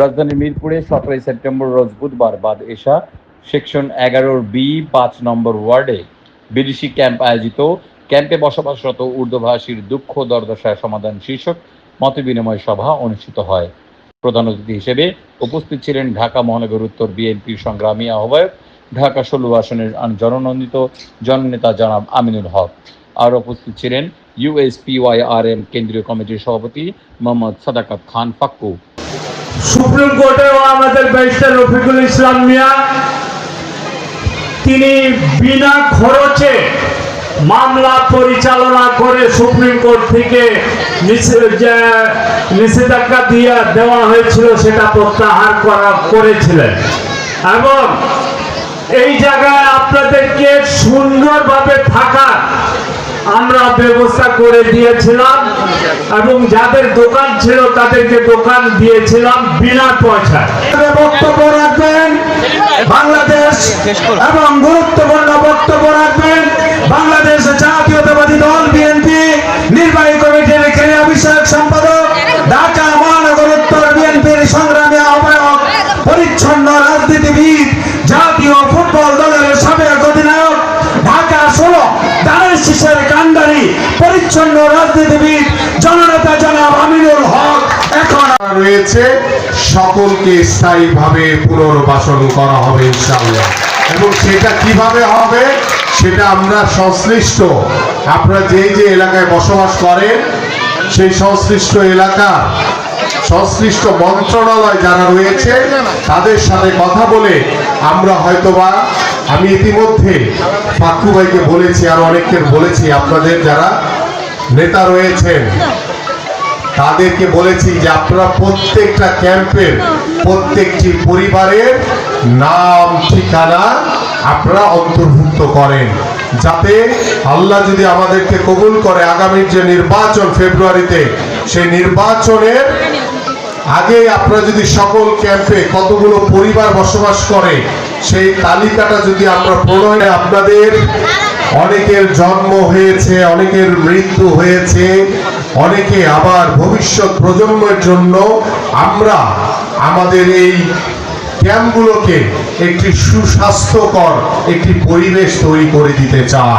রাজধানীর মিরপুরে সতেরোই সেপ্টেম্বর রোজ বুধবার বাদ এশা, সেকশন এগারোর বি, পাঁচ নম্বর ওয়ার্ডে বিদেশি ক্যাম্প আয়োজিত। ক্যাম্পে বসবাসরত উর্দুভাষীর দুঃখ দর্দশা সমাধান শীর্ষক মতবিনিময় সভা অনুষ্ঠিত হয়। প্রধান অতিথি হিসেবে উপস্থিত ছিলেন ঢাকা মহানগর উত্তর বিএনপির সংগ্রামী আহ্বায়ক, ঢাকা ষোলো আসনের জননন্দিত জননেতা জনাব আমিনুল হক। আর উপস্থিত ছিলেন ইউএসপিওয়াইআরএম কেন্দ্রীয় কমিটির সভাপতি মোহাম্মদ সাদাকাত খান ফাক্কু সুপ্রিম কোর্টেও আমাদের ব্যারিস্টার রফিকুল ইসলাম মিয়া, তিনি বিনা খরচে মামলা পরিচালনা করে সুপ্রিম কোর্ট থেকে নিষেধাজ্ঞা দিয়ে দেওয়া হয়েছিল সেটা প্রত্যাহার করা করেছিলেন। এবং এই জায়গায় আপনাদেরকে সুন্দরভাবে থাকার আমরা ব্যবস্থা করে দিয়েছিলাম এবং যাদের দোকান ছিল তাদেরকে দোকান দিয়েছিলাম বিনা পয়সায়। বক্তব্য রাখবেন, বাংলাদেশ এবং গুরুত্বপূর্ণ বক্তব্য রাখবেন। বাংলাদেশ জাতীয়তাবাদী দল বিএনপি, নির্বাহী কমিটির ক্রীড়া বিষয়ক সম্পাদক, ঢাকা মহানগর উত্তর বিএনপির সংগ্রামী আহ্বায়ক, পরিচ্ছন্ন রাজনীতিবিদ, জাতীয় ফুটবল দলের সাবেক অধিনায়ক, ঢাকা ষোলো দানের কান্ডারি পরিচ্ছন্ন রাজনীতিবিদ জননেতা জনাব আমিনুল হক এখন রয়েছে সকলকে স্থায়ীভাবে পুনর্বাসন করা হবে ইনশাআল্লাহ। এবং সেটা কীভাবে হবে সেটা আমরা সংশ্লিষ্ট, আপনারা যেই যে এলাকায় বসবাস করেন, সেই সংশ্লিষ্ট এলাকা, সংশ্লিষ্ট মন্ত্রণালয় যারা রয়েছে, তাদের সাথে কথা বলে আমরা হয়তোবা আমি ইতিমধ্যে ফাক্কু ভাইকে বলেছি, আর অনেককে বলেছি, আপনাদের যারা নেতা রয়েছেন, তাদেরকে বলেছি যে আপনারা প্রত্যেকটা ক্যাম্পের প্রত্যেকটি পরিবারের নাম, ঠিকানা আপনারা অন্তর্ভুক্ত করেন, যাতে আল্লাহ যদি আমাদেরকে কবুল করে আগামীর যে নির্বাচন ফেব্রুয়ারিতে, সেই নির্বাচনের আগে আপনারা যদি সকল ক্যাম্পে কতগুলো পরিবার বসবাস করে সেই তালিকাটা যদি আমরা প্রণয় আপনাদের অনেকের জন্ম হয়েছে, অনেকের মৃত্যু হয়েছে, অনেকে আবার ভবিষ্যৎ প্রজন্মের জন্য আমরা আমাদের এই ক্যাম্পগুলোকে একটি সুস্বাস্থ্যকর একটি পরিবেশ তৈরি করে দিতে চাই।